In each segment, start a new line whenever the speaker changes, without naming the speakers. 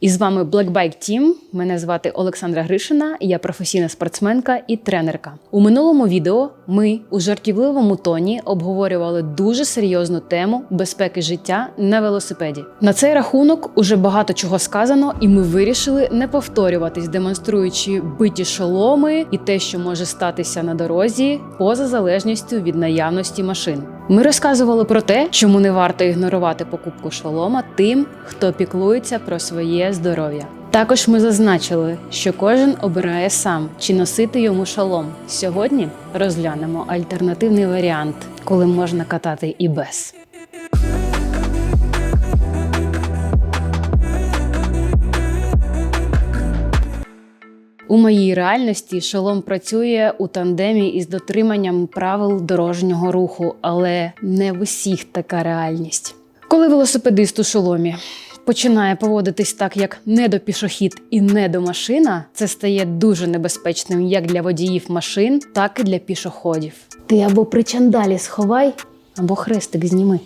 І з вами Black Bike Team. Мене звати Олександра Гришина, я професійна спортсменка і тренерка. У минулому відео ми у жартівливому тоні обговорювали дуже серйозну тему безпеки життя на велосипеді. На цей рахунок уже багато чого сказано, і ми вирішили не повторюватись, демонструючи биті шоломи і те, що може статися на дорозі, поза залежністю від наявності машин. Ми розказували про те, чому не варто ігнорувати покупку шолома тим, хто піклується про своє здоров'я. Також ми зазначили, що кожен обирає сам, чи носити йому шолом. Сьогодні розглянемо альтернативний варіант, коли можна катати і без. У моїй реальності шолом працює у тандемі із дотриманням правил дорожнього руху, але не в усіх така реальність. Коли велосипедист у шоломі починає поводитись так, як недопішохід і недомашина, це стає дуже небезпечним як для водіїв машин, так і для пішоходів. Ти або причандалі сховай, або хрестик зніми.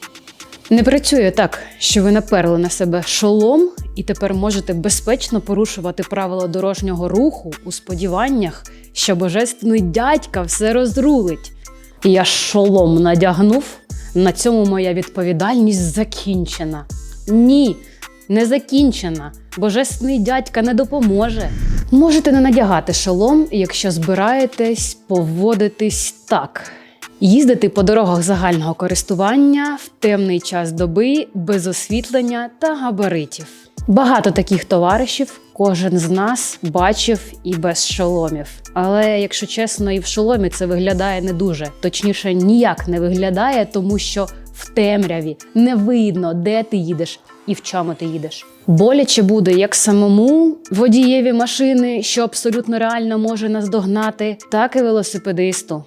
Не працює так, що ви наперли на себе шолом і тепер можете безпечно порушувати правила дорожнього руху у сподіваннях, що божественний дядька все розрулить. Я шолом надягнув. На цьому моя відповідальність закінчена. Ні, не закінчена. Божественний дядька не допоможе. Можете не надягати шолом, якщо збираєтесь поводитись так. Їздити по дорогах загального користування в темний час доби без освітлення та габаритів. Багато таких товаришів кожен з нас бачив і без шоломів. Але якщо чесно, і в шоломі це виглядає не дуже. Точніше, ніяк не виглядає, тому що в темряві не видно, де ти їдеш і в чому ти їдеш. Боляче буде як самому водієві машини, що абсолютно реально може наздогнати, так і велосипедисту.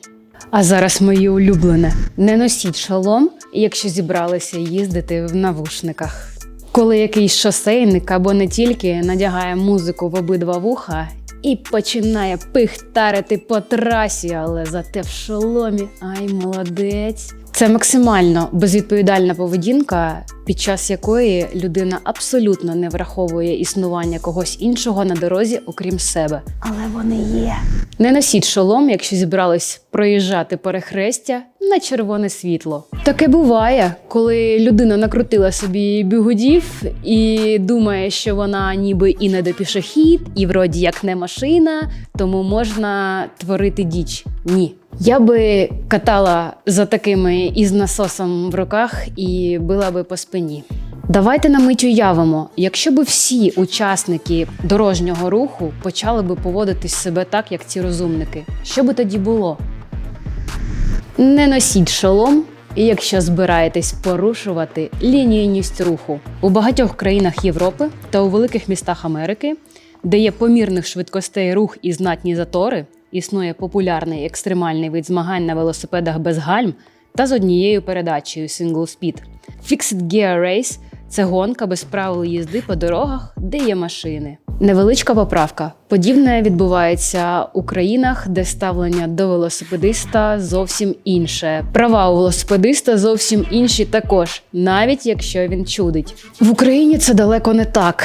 А зараз моє улюблене: не носіть шолом, якщо зібралися їздити в навушниках. Коли якийсь шосейник або не тільки надягає музику в обидва вуха і починає пихтарити по трасі, але зате в шоломі. Ай, молодець. Це максимально безвідповідальна поведінка, під час якої людина абсолютно не враховує існування когось іншого на дорозі, окрім себе. Але вони є. Не носіть шолом, якщо зібрались проїжджати перехрестя на червоне світло. Таке буває, коли людина накрутила собі бігудів і думає, що вона ніби і не до пішохід, і вроді як не машина, тому можна творити діч. Ні. Я би катала за такими із насосом в руках і била би по спині. Давайте на мить уявимо, якщо б всі учасники дорожнього руху почали би поводитись себе так, як ці розумники, що би тоді було? Не носіть шолом, якщо збираєтесь порушувати лінійність руху у багатьох країнах Європи та у великих містах Америки, де є помірних швидкостей рух і знатні затори, існує популярний екстремальний вид змагань на велосипедах без гальм та з однією передачею Single Speed. Fixed Gear Race – це гонка без правил їзди по дорогах, де є машини. Невеличка поправка. Подібне відбувається у країнах, де ставлення до велосипедиста зовсім інше. Права у велосипедиста зовсім інші також, навіть якщо він чудить. В Україні це далеко не так.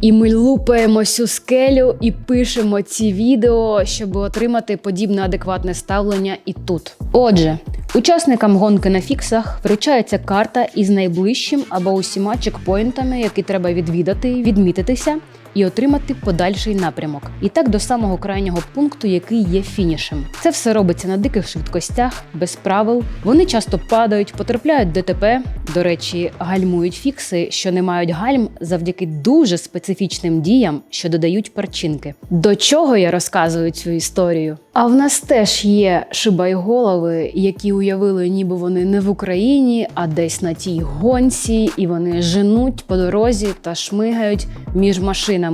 І ми лупаємо цю скелю і пишемо ці відео, щоб отримати подібне адекватне ставлення і тут. Отже, учасникам гонки на фіксах вручається карта із найближчим або усіма чекпоінтами, які треба відвідати, відмітитися і отримати подальший напрямок. І так до самого крайнього пункту, який є фінішем. Це все робиться на диких швидкостях, без правил. Вони часто падають, потрапляють ДТП. До речі, гальмують фікси, що не мають гальм завдяки дуже специфічним діям, що додають перчинки. До чого я розказую цю історію? А в нас теж є шибайголови, які уявили, ніби вони не в Україні, а десь на тій гонці, і вони женуть по дорозі та шмигають між машинами.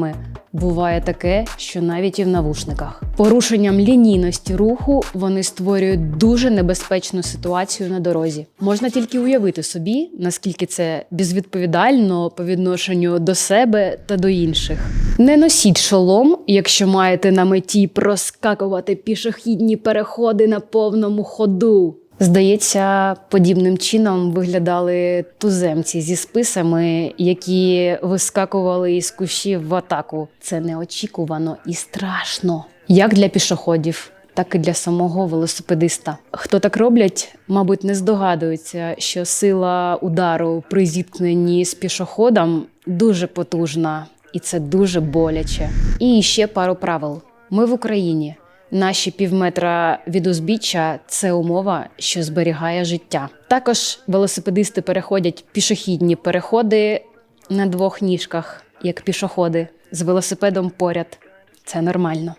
Буває таке, що навіть і в навушниках. Порушенням лінійності руху вони створюють дуже небезпечну ситуацію на дорозі. Можна тільки уявити собі, наскільки це безвідповідально по відношенню до себе та до інших. Не носіть шолом, якщо маєте на меті проскакувати пішохідні переходи на повному ходу. Здається, подібним чином виглядали туземці зі списами, які вискакували із кущів в атаку. Це неочікувано і страшно, як для пішоходів, так і для самого велосипедиста. Хто так роблять, мабуть, не здогадується, що сила удару при зіткненні з пішоходом дуже потужна, і це дуже боляче. І ще пару правил: ми в Україні. Наші півметра від узбіччя це умова, що зберігає життя. Також велосипедисти переходять пішохідні переходи на двох ніжках, як пішоходи, з велосипедом поряд. Це нормально.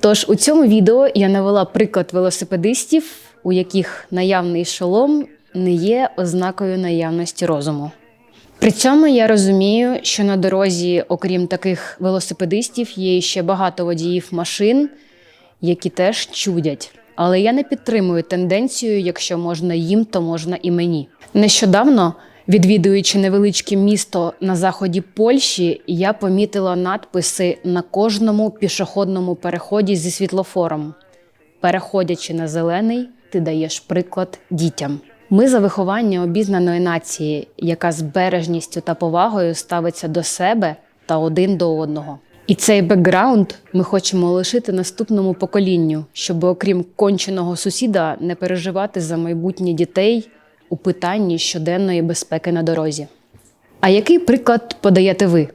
Тож у цьому відео я навела приклад велосипедистів, у яких наявний шолом не є ознакою наявності розуму. При цьому я розумію, що на дорозі, окрім таких велосипедистів, є ще багато водіїв машин, які теж чудять. Але я не підтримую тенденцію, якщо можна їм, то можна і мені. Нещодавно, відвідуючи невеличке місто на заході Польщі, я помітила надписи на кожному пішохідному переході зі світлофором. Переходячи на зелений, ти даєш приклад дітям. Ми за виховання обізнаної нації, яка з бережністю та повагою ставиться до себе та один до одного. І цей бекграунд ми хочемо лишити наступному поколінню, щоб, окрім конченого сусіда, не переживати за майбутнє дітей у питанні щоденної безпеки на дорозі. А який приклад подаєте ви?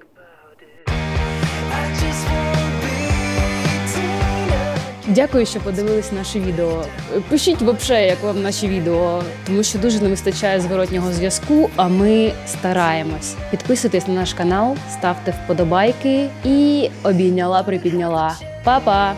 Дякую, що подивились наше відео. Пишіть вообще, як вам наші відео, тому що дуже не вистачає зворотнього зв'язку. А ми стараємось. Підписуйтесь на наш канал, ставте вподобайки і обійняла, припідняла. Па-па!